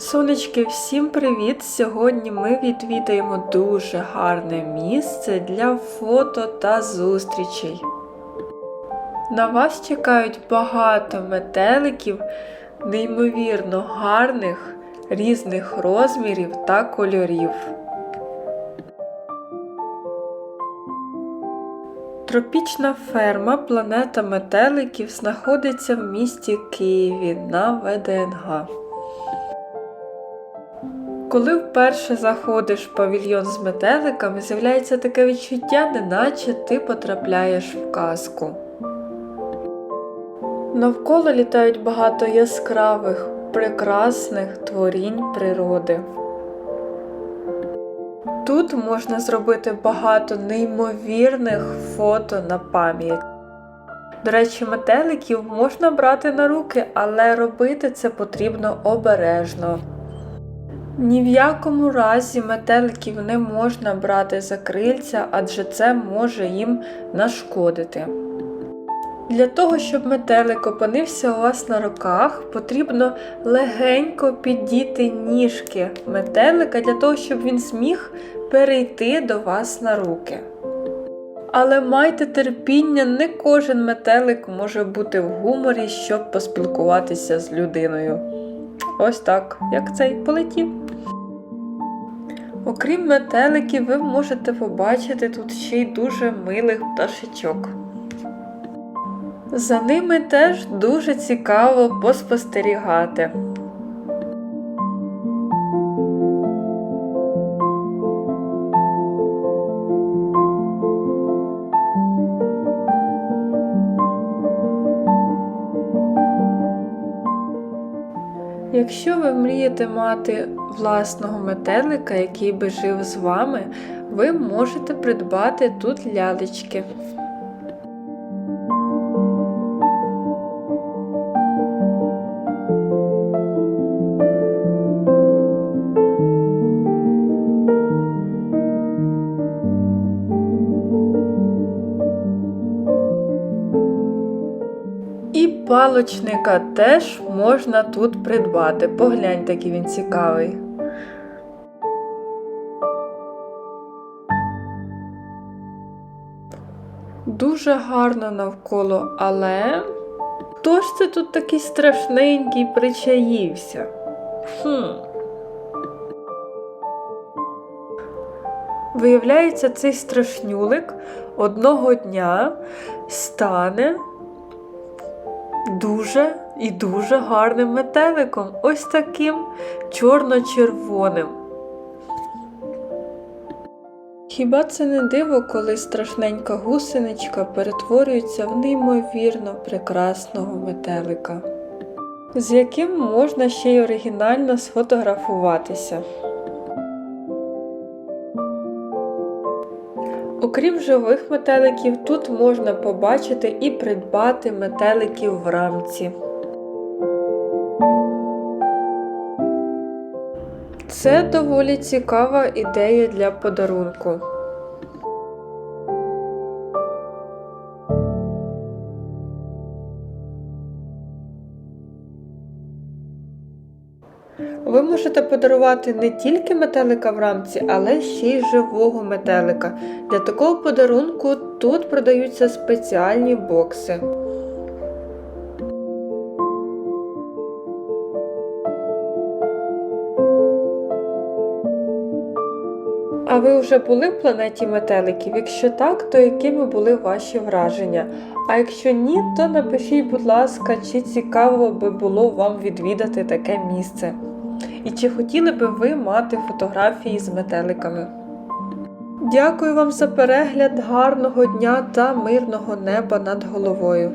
Сонечки, всім привіт! Сьогодні ми відвідаємо дуже гарне місце для фото та зустрічей. На вас чекають багато метеликів, неймовірно гарних, різних розмірів та кольорів. Тропічна ферма Планета метеликів знаходиться в місті Києві на ВДНГ. Коли вперше заходиш в павільйон з метеликами, з'являється таке відчуття, неначе ти потрапляєш в казку. Навколо літають багато яскравих, прекрасних творінь природи. Тут можна зробити багато неймовірних фото на пам'ять. До речі, метеликів можна брати на руки, але робити це потрібно обережно. Ні в якому разі метеликів не можна брати за крильця, адже це може їм нашкодити. Для того, щоб метелик опинився у вас на руках, потрібно легенько піддіти ніжки метелика для того, щоб він зміг перейти до вас на руки. Але майте терпіння, не кожен метелик може бути в гуморі, щоб поспілкуватися з людиною. Ось так, як цей полетів. Окрім метеликів, ви можете побачити тут ще й дуже милих пташечок. За ними теж дуже цікаво поспостерігати. Якщо ви мрієте мати власного метелика, який би жив з вами, ви можете придбати тут лялечки. Палочника теж можна тут придбати. Погляньте, який він цікавий. Дуже гарно навколо, але хто ж це тут такий страшненький причаївся? Хм. Виявляється, цей страшнюлик одного дня стане дуже і дуже гарним метеликом, ось таким чорно-червоним. Хіба це не диво, коли страшненька гусеничка перетворюється в неймовірно прекрасного метелика, з яким можна ще й оригінально сфотографуватися. Окрім живих метеликів, тут можна побачити і придбати метеликів в рамці. Це доволі цікава ідея для подарунку. Ви можете подарувати не тільки метелика в рамці, але ще й живого метелика. Для такого подарунку тут продаються спеціальні бокси. А ви вже були в планеті метеликів? Якщо так, то якими були ваші враження? А якщо ні, то напишіть, будь ласка, чи цікаво би було вам відвідати таке місце. І чи хотіли би ви мати фотографії з метеликами? Дякую вам за перегляд, гарного дня та мирного неба над головою.